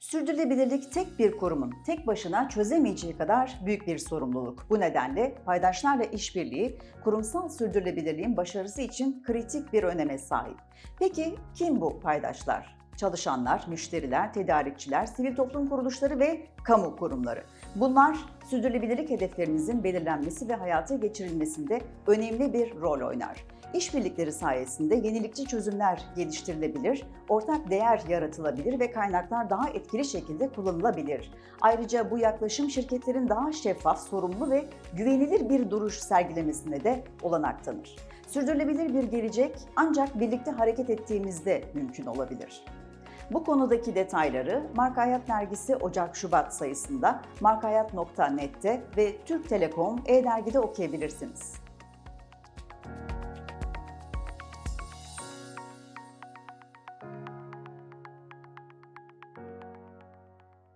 Sürdürülebilirlik tek bir kurumun tek başına çözemeyeceği kadar büyük bir sorumluluk. Bu nedenle paydaşlarla işbirliği kurumsal sürdürülebilirliğin başarısı için kritik bir öneme sahip. Peki kim bu paydaşlar? Çalışanlar, müşteriler, tedarikçiler, sivil toplum kuruluşları ve kamu kurumları. Bunlar sürdürülebilirlik hedeflerimizin belirlenmesi ve hayata geçirilmesinde önemli bir rol oynar. İşbirlikleri sayesinde yenilikçi çözümler geliştirilebilir, ortak değer yaratılabilir ve kaynaklar daha etkili şekilde kullanılabilir. Ayrıca bu yaklaşım şirketlerin daha şeffaf, sorumlu ve güvenilir bir duruş sergilemesine de olanak tanır. Sürdürülebilir bir gelecek ancak birlikte hareket ettiğimizde mümkün olabilir. Bu konudaki detayları Marka Hayat Dergisi Ocak-Şubat sayısında markahayat.net'te ve Türk Telekom e-dergide okuyabilirsiniz.